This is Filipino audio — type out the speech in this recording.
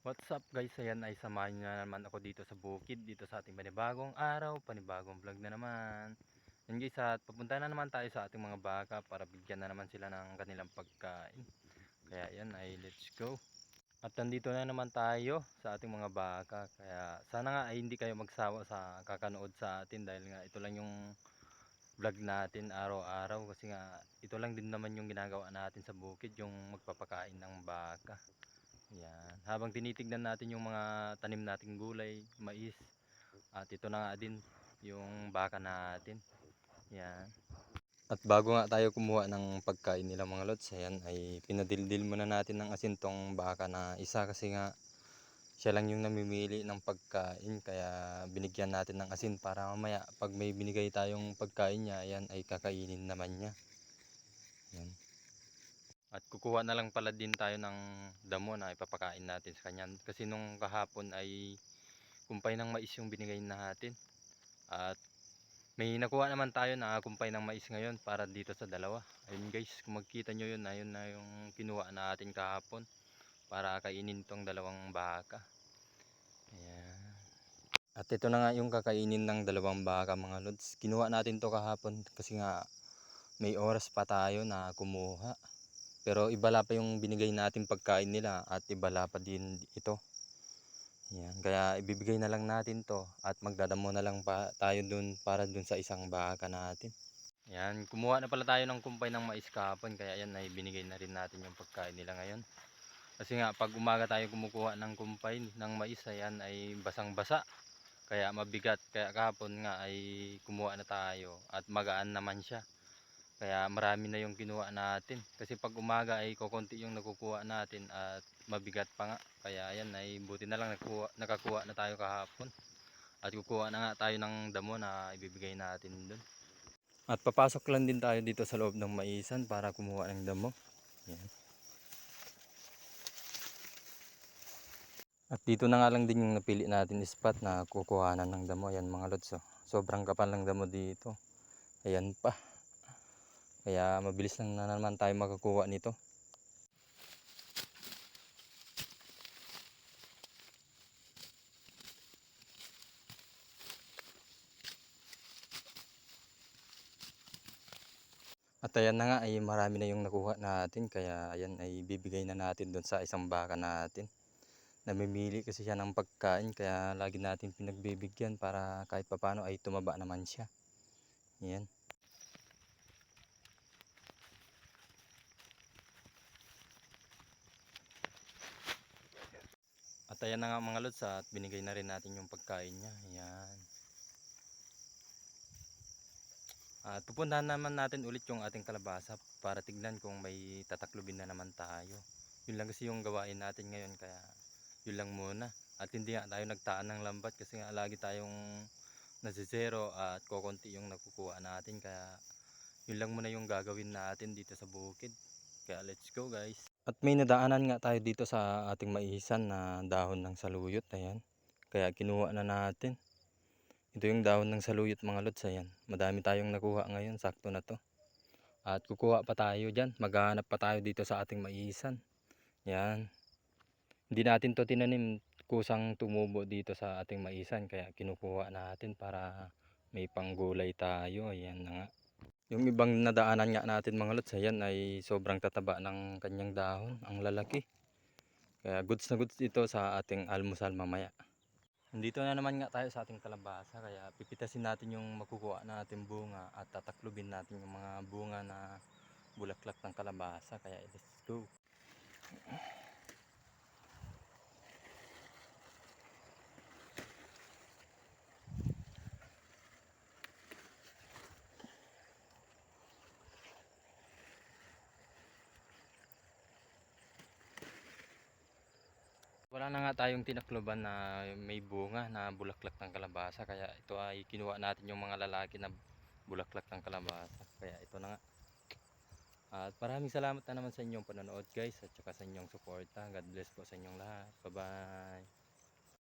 What's up guys, ayan ay samahan nyo na naman ako dito sa bukid, dito sa ating panibagong araw, panibagong vlog na naman. Yan guys, at papunta na naman tayo sa ating mga baka para bigyan na naman sila ng kanilang pagkain. Kaya yan ay let's go. At nandito na naman tayo sa ating mga baka. Kaya sana nga ay hindi kayo magsawa sa kakanood sa atin dahil nga ito lang yung vlog natin araw-araw kasi nga ito lang din naman yung ginagawa natin sa bukid yung magpapakain ng baka. Yan. Habang tinitignan natin yung mga tanim nating gulay, mais, at ito na nga din yung baka natin. Yan. At bago nga tayo kumuha ng pagkain nila mga lods, ayan ay pinadildil muna natin ng asin tong baka na isa kasi nga siya lang yung namimili ng pagkain kaya binigyan natin ng asin para mamaya pag may binigay tayong pagkain niya, ayan ay kakainin naman niya. Yan. At kukuha na lang pala din tayo ng damo na ipapakain natin sa kanya. Kasi nung kahapon ay kumpay ng mais yung binigay natin. At may nakuha naman tayo na kumpay ng mais ngayon para dito sa dalawa. Ayun guys, kung magkita nyo yun, ayun na yung kinuha natin kahapon para kainin tong dalawang baka. Ayan. At ito na nga yung kakainin ng dalawang baka mga lods. Kinuha natin to kahapon kasi nga may oras pa tayo na kumuha. Pero ibala pa yung binigay nating pagkain nila at ibala pa din ito. Yan, kaya ibibigay na lang natin to at magdadamo na lang pa tayo dun para dun sa isang baka natin. Yan, kumuha na pala tayo ng kumpay ng mais kahapon kaya yan ay binigay na rin natin yung pagkain nila ngayon. Kasi nga pag umaga tayo kumukuha ng kumpay ng mais ayan ay basang-basa. Kaya mabigat kaya kahapon nga ay kumuha na tayo at magaan naman siya. Kaya marami na yung kinuha natin. Kasi pag umaga ay kukunti yung nakukuha natin at mabigat pa nga. Kaya ayan ay buti na lang nakuha, nakakuha na tayo kahapon. At kukuha na nga tayo ng damo na ibibigay natin dun. At papasok lang din tayo dito sa loob ng maisan para kumuha ng damo. Yan. At dito na nga lang din yung napili natin spot na kukuhanan ng damo. Ayan mga lods. oh. Sobrang kapal ng damo dito. Ayan pa. Kaya mabilis lang na naman tayo makakuha nito. At ayan na nga ay marami na yung nakuha natin kaya ayan ay bibigay na natin doon sa isang baka natin. Namimili kasi siya ng pagkain kaya lagi natin pinagbibigyan para kahit papano ay tumaba naman siya. Yan. At ayan na nga mga lods at binigay na rin natin yung pagkain niya. Ayan. At pupuntahan naman natin ulit yung ating kalabasa para tignan kung may tataklubin na naman tayo. Yun lang kasi yung gawain natin ngayon kaya yun lang muna. At hindi nga tayo nagtaan ng lambat kasi nga lagi tayong nasi-zero at kokonti yung nakukuha natin kaya yun lang muna yung gagawin natin dito sa bukid. Kaya let's go guys. At may nadaanan nga tayo dito sa ating maihisan na dahon ng saluyot. Ayan. Kaya kinuha na natin. Ito yung dahon ng saluyot mga lods. Ayan. Madami tayong nakuha ngayon. Sakto na to. At kukuha pa tayo dyan. Maghahanap pa tayo dito sa ating maihisan. Yan. Hindi natin to tinanim kusang tumubo dito sa ating maisan. Kaya kinukuha natin para may panggulay tayo. Ayan na nga. Yung ibang nadaanan nga natin mga lods, ayan ay sobrang tataba ng kanyang dahon, ang lalaki. Kaya goods na goods ito sa ating almusal mamaya. Nandito na naman nga tayo sa ating kalabasa, kaya pipitasin natin yung makukuha natin bunga at tataklubin natin yung mga bunga na bulaklak ng kalabasa. Kaya let's go. Wala na nga tayong tinakloban na may bunga na bulaklak ng kalabasa kaya ito ay kinuha natin yung mga lalaki na bulaklak ng kalabasa. Kaya ito na nga. At maraming salamat na naman sa inyong panonood guys at saka sa inyong suporta. God bless po sa inyong lahat. Bye bye